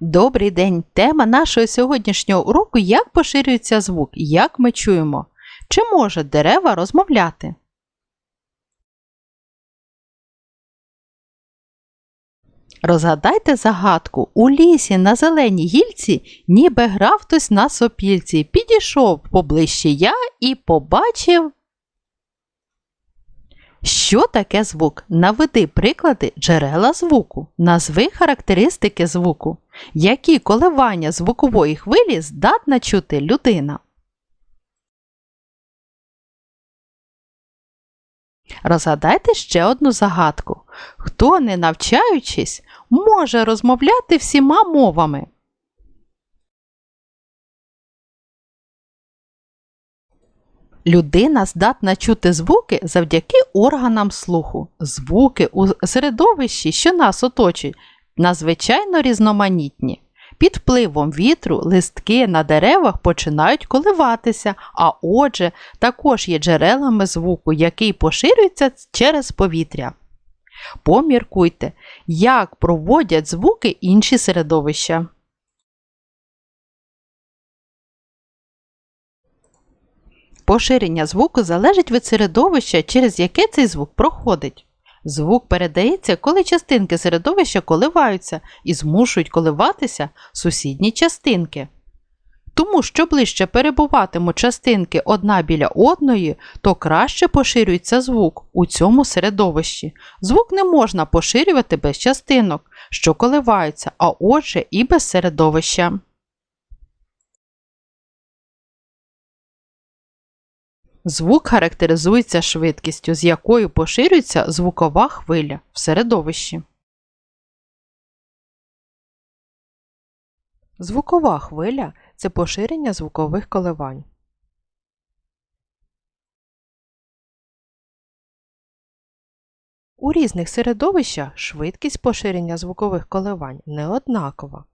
Добрий день! Тема нашого сьогоднішнього уроку як поширюється звук, як ми чуємо. Чи можуть дерева розмовляти? Розгадайте загадку. У лісі на зеленій гільці ніби грав хтось на сопільці. Підійшов поближче я і побачив. Що таке звук? Наведи приклади джерела звуку. Назви характеристики звуку. Які коливання звукової хвилі здатна чути людина? Розгадайте ще одну загадку. Хто, не навчаючись, може розмовляти всіма мовами? Людина здатна чути звуки завдяки органам слуху. Звуки у середовищі, що нас оточують, надзвичайно різноманітні. Під впливом вітру листки на деревах починають коливатися, а отже, також є джерелами звуку, який поширюється через повітря. Поміркуйте, як проводять звуки інші середовища. Поширення звуку залежить від середовища, через яке цей звук проходить. Звук передається, коли частинки середовища коливаються і змушують коливатися сусідні частинки. Тому, що ближче перебуватимуть частинки одна біля одної, то краще поширюється звук у цьому середовищі. Звук не можна поширювати без частинок, що коливаються, а отже і без середовища. Звук характеризується швидкістю, з якою поширюється звукова хвиля в середовищі. Звукова хвиля це поширення звукових коливань. У різних середовищах швидкість поширення звукових коливань не однакова.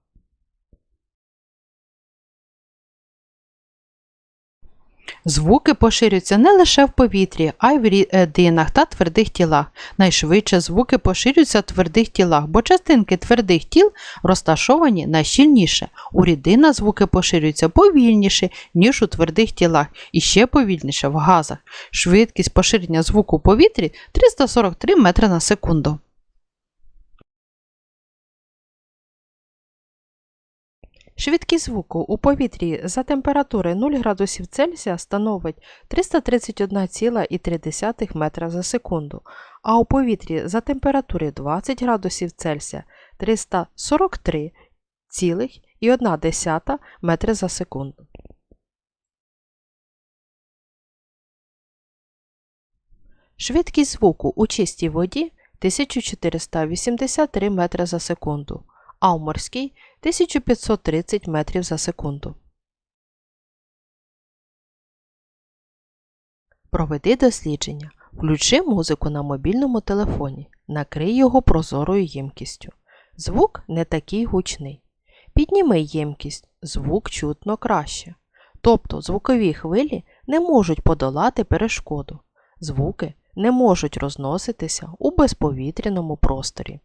Звуки поширюються не лише в повітрі, а й в рідинах та твердих тілах. Найшвидше звуки поширюються в твердих тілах, бо частинки твердих тіл розташовані найщільніше. У рідинах звуки поширюються повільніше, ніж у твердих тілах, і ще повільніше в газах. Швидкість поширення звуку у повітрі 343 метри на секунду. Швидкість звуку у повітрі за температури 0 градусів Цельсія становить 331,3 метра за секунду, а у повітрі за температури 20 градусів Цельсія 343,1 метри за секунду. Швидкість звуку у чистій воді 1483 метри за секунду, а у морській 1530 метрів за секунду. Проведи дослідження. Включи музику на мобільному телефоні. Накрий його прозорою ємкістю. Звук не такий гучний. Підніми ємкість, звук чутно краще. Тобто звукові хвилі не можуть подолати перешкоду. Звуки не можуть розноситися у безповітряному просторі.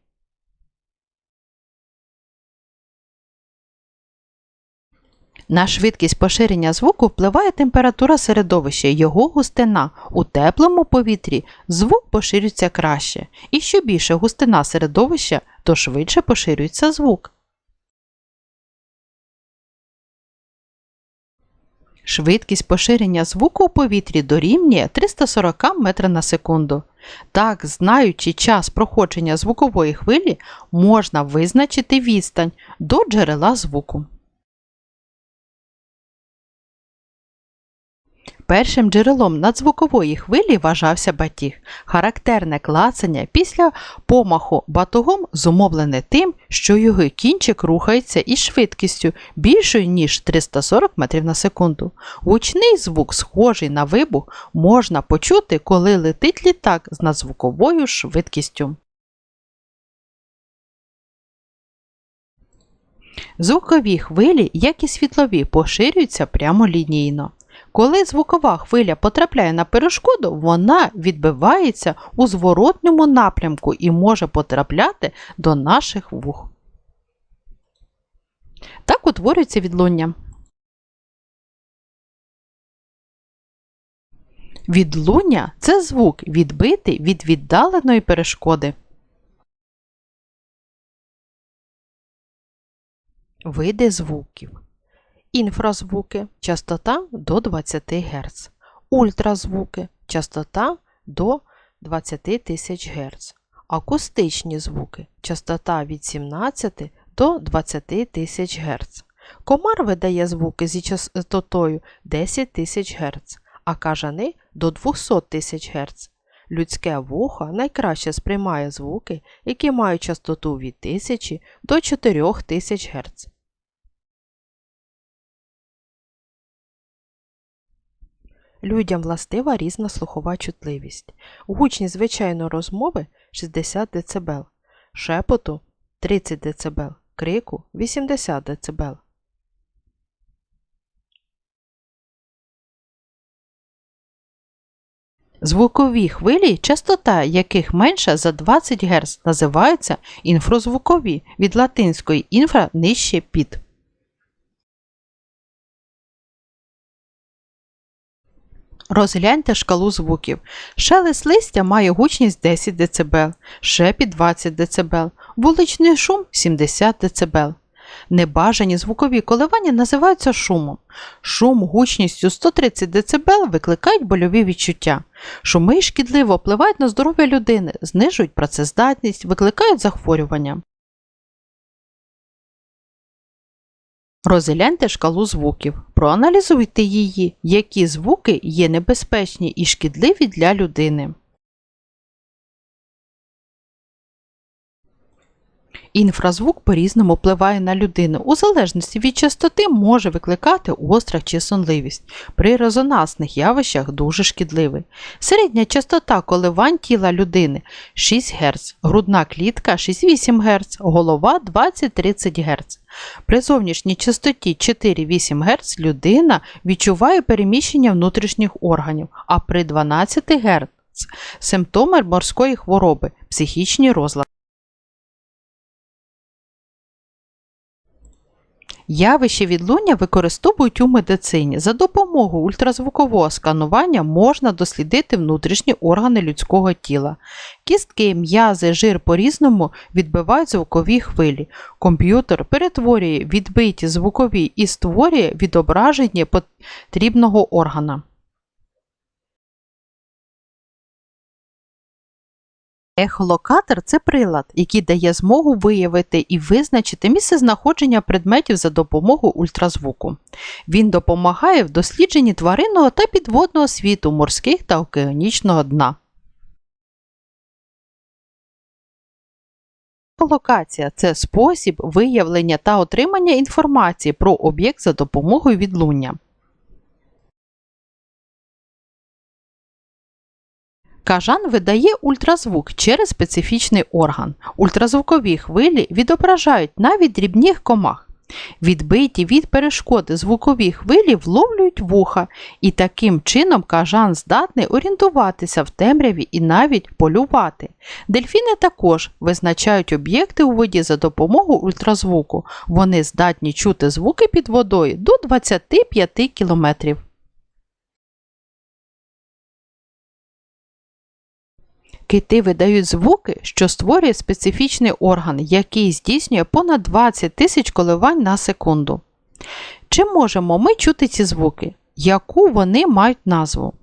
На швидкість поширення звуку впливає температура середовища, його густина. У теплому повітрі звук поширюється краще, і що більше густина середовища, то швидше поширюється звук. Швидкість поширення звуку у повітрі дорівнює 340 метра на секунду. Так, знаючи час проходження звукової хвилі, можна визначити відстань до джерела звуку. Першим джерелом надзвукової хвилі вважався батіг. Характерне клацання після помаху батогом зумовлене тим, що його кінчик рухається із швидкістю більшою, ніж 340 метрів на секунду. Гучний звук, схожий на вибух, можна почути, коли летить літак з надзвуковою швидкістю. Звукові хвилі, як і світлові, поширюються прямолінійно. Коли звукова хвиля потрапляє на перешкоду, вона відбивається у зворотньому напрямку і може потрапляти до наших вух. Так утворюється відлуння. Відлуння це звук, відбитий від віддаленої перешкоди. Види звуків. Інфразвуки частота до 20 Гц. Ультразвуки частота до 20 тисяч Гц. Акустичні звуки частота від 17 до 20 тисяч Гц. Комар видає звуки зі частотою 10 тисяч Гц, а кажани до 200 тисяч Гц. Людське вухо найкраще сприймає звуки, які мають частоту від 1000 до 4000 Гц. Людям властива різна слухова чутливість. Гучність звичайної розмови 60 дБ, шепоту 30 дБ, крику 80 дБ. Звукові хвилі, частота яких менша за 20 Гц, називаються інфразвукові від латинської інфра нижче під. Розгляньте шкалу звуків. Шелест листя має гучність 10 дБ, шепіт 20 дБ, вуличний шум 70 дБ. Небажані звукові коливання називаються шумом. Шум гучністю 130 дБ викликають больові відчуття. Шуми шкідливо впливають на здоров'я людини, знижують працездатність, викликають захворювання. Розгляньте шкалу звуків. Проаналізуйте її, які звуки є небезпечні і шкідливі для людини. Інфразвук по-різному впливає на людину. У залежності від частоти може викликати острах чи сонливість. При резонансних явищах дуже шкідливий. Середня частота коливань тіла людини 6 Гц, грудна клітка 6-8 Гц, голова 20-30 Гц. При зовнішній частоті 4-8 Гц людина відчуває переміщення внутрішніх органів, а при 12 Гц симптоми морської хвороби, психічні розлади. Явище відлуння використовують у медицині. За допомогою ультразвукового сканування можна дослідити внутрішні органи людського тіла. Кістки, м'язи, жир по-різному відбивають звукові хвилі. Комп'ютер перетворює відбиті звукові і створює відображення потрібного органа. Ехолокатор це прилад, який дає змогу виявити і визначити місце знаходження предметів за допомогою ультразвуку. Він допомагає в дослідженні тваринного та підводного світу морських та океанічного дна. Ехолокація – це спосіб виявлення та отримання інформації про об'єкт за допомогою відлуння. Кажан видає ультразвук через специфічний орган. Ультразвукові хвилі відображають навіть дрібних комах. Відбиті від перешкоди звукові хвилі вловлюють вуха, і таким чином кажан здатний орієнтуватися в темряві і навіть полювати. Дельфіни також визначають об'єкти у воді за допомогою ультразвуку. Вони здатні чути звуки під водою до 25 кілометрів. Кити видають звуки, що створює специфічний орган, який здійснює понад 20 тисяч коливань на секунду. Чи можемо ми чути ці звуки? Яку вони мають назву?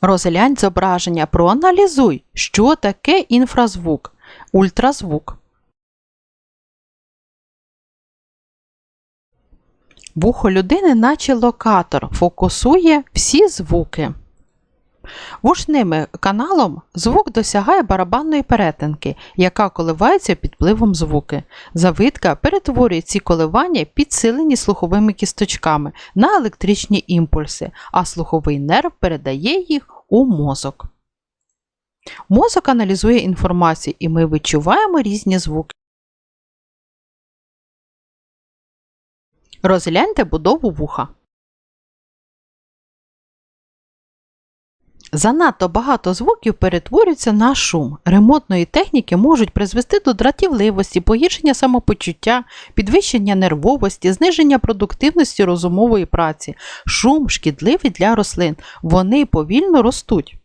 Розглянь зображення, проаналізуй, що таке інфразвук, ультразвук. Вухо людини, наче локатор, фокусує всі звуки. Вушним каналом звук досягає барабанної перетинки, яка коливається під впливом звуки. Завитка перетворює ці коливання, підсилені слуховими кісточками, на електричні імпульси, а слуховий нерв передає їх у мозок. Мозок аналізує інформацію, і ми відчуваємо різні звуки. Розгляньте будову вуха. Занадто багато звуків перетворюються на шум. Ремонтної техніки можуть призвести до дратівливості, погіршення самопочуття, підвищення нервовості, зниження продуктивності розумової праці. Шум шкідливий для рослин. Вони повільно ростуть.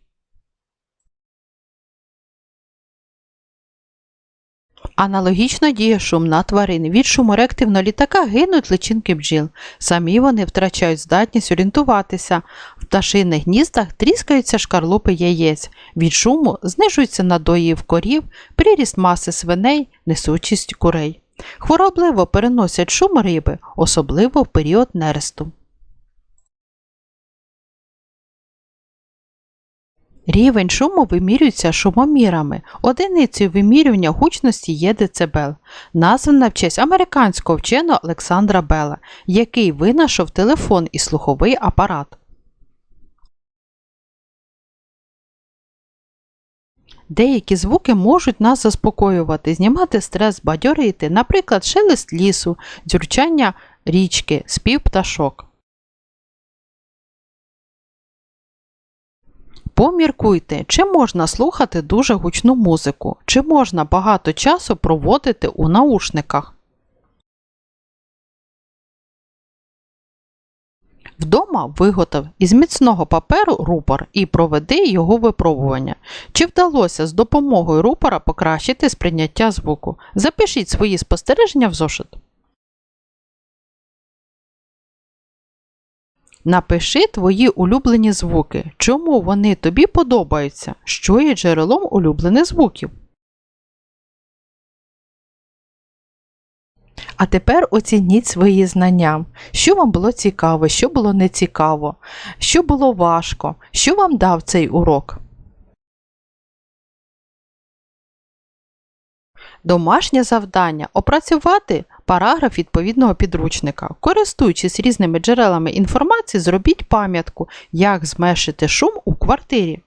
Аналогічно діє шум на тварин. Від шуму літака гинуть личинки бджіл. Самі вони втрачають здатність орієнтуватися. В пташиних гніздах тріскаються шкарлупи яєць. Від шуму знижується надоїв корів, приріст маси свиней, несучість курей. Хворобливо переносять шум риби, особливо в період нересту. Рівень шуму вимірюється шумомірами. Одиницею вимірювання гучності є децибел, названа в честь американського вченого Олександра Бела, який винайшов телефон і слуховий апарат. Деякі звуки можуть нас заспокоювати, знімати стрес, бадьорити, наприклад, шелест лісу, дзюрчання річки, спів пташок. Поміркуйте, чи можна слухати дуже гучну музику, чи можна багато часу проводити у наушниках. Вдома виготов із міцного паперу рупор і проведи його випробування. Чи вдалося з допомогою рупора покращити сприйняття звуку? Запишіть свої спостереження в зошит. Напиши твої улюблені звуки. Чому вони тобі подобаються? Що є джерелом улюблених звуків? А тепер оцініть свої знання. Що вам було цікаво, що було нецікаво, що було важко, що вам дав цей урок? Домашнє завдання опрацювати параграф відповідного підручника. Користуючись різними джерелами інформації, зробіть пам'ятку, як зменшити шум у квартирі.